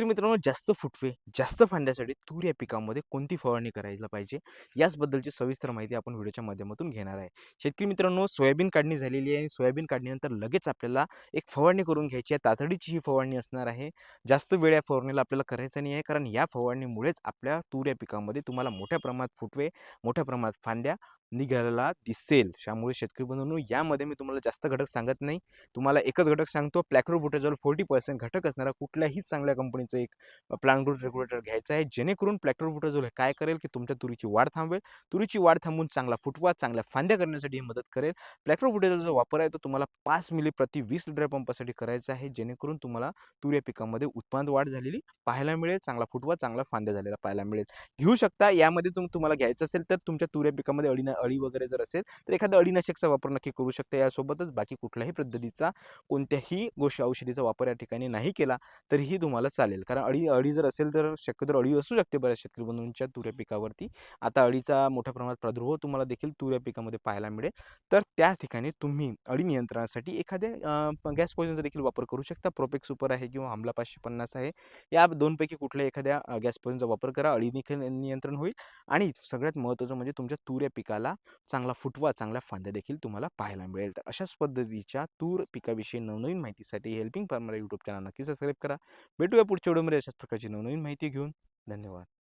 शेतकरी मित्रांनो जास्त फुटवे जास्त फांद्यासाठी तूर या पिकामध्ये कोणती फवारणी करायला पाहिजे? याचबद्दलची सविस्तर माहिती आपण व्हिडिओच्या माध्यमातून घेणार आहे. शेतकरी मित्रांनो सोयाबीन काढणी झालेली आहे. आणि सोयाबीन काढणीनंतर लगेच आपल्याला एक फवारणी करून घ्यायची आहे. तातडीची ही फवारणी असणार आहे. जास्त वेळ या फवारणीला आपल्याला करायचं नाही आहे. कारण या फवारणीमुळेच आपल्या तूर या पिकामध्ये तुम्हाला मोठ्या प्रमाणात फुटवे मोठ्या प्रमाणात फांद्या निघायला दिसेल. त्यामुळे शेतकरी बंधूंनो यामध्ये मी तुम्हाला जास्त घटक सांगत नाही. तुम्हाला एकच घटक सांगतो प्लॅक्रोबुटाजवळ फोर्टी पर्सेंट घटक असणारा कुठल्याही चांगल्या कंपनीचं एक प्लांट रूट रेग्युलेटर घ्यायचं आहे. जेणेकरून प्लॅक्टोबुटाजोल काय करेल की तुमच्या तुरीची वाढ थांबवेल. तुरीची वाढ थांबून चांगला फुटवा चांगल्या फांद्या करण्यासाठी मदत करेल. प्लॅक्टोबुटाचा जो वापर आहे तो तुम्हाला पाच मिली प्रति वीस लिटर पंपासाठी करायचा आहे. जेणेकरून तुम्हाला तूर या पिकामध्ये उत्पादन वाढ झालेली पाहायला मिळेल. चांगला फुटवा चांगला फांद्या झालेला पाहायला मिळेल. घेऊ शकता. यामध्ये तुम तुम्हाला घ्यायचं असेल तर तुमच्या तुऱ्या पिकामध्ये अळी अळी वगैरे जर असेल तर एखादा अळीनाशकचा वापर नक्की करू शकता. यासोबतच बाकी कुठल्याही पद्धतीचा कोणत्याही गोष्टी औषधीचा वापर या ठिकाणी नाही केला तरीही तुम्हाला चालेल. कारण अळी अळी जर असेल तर शक्यतो अळी असू शकते बऱ्याच शेतकरी बंधूंच्या तुऱ्या पिकावरती. आता अळीचा मोठ्या प्रमाणात प्रादुर्भाव तुम्हाला देखील तुऱ्या पिकामध्ये पाहायला मिळेल. तर त्या ठिकाणी तुम्ही अळी नियंत्रणासाठी एखाद्या गॅस पॉइझनचा देखील वापर करू शकता. प्रोपेक सुपर आहे किंवा आमला पाचशे पन्नास आहे. या दोनपैकी कुठल्या एखाद्या गॅस पॉइझनचा वापर करा. अळी नियंत्रण होईल. आणि सगळ्यात महत्त्वाचं म्हणजे तुमच्या तुऱ्या पिकाला चांगला फुटवा चांगल्या फांद्या देखील तुम्हाला पाहायला मिळेल. तर अशाच पद्धतीच्या तूर पिकाविषयी नवनवीन माहितीसाठी हेल्पिंग फार्मर यूट्यूब चॅनल नक्की सबस्क्राईब करा. भेटूया पुढच्या व्हिडिओमध्ये अशाच प्रकारची नवनवीन माहिती घेऊन. धन्यवाद.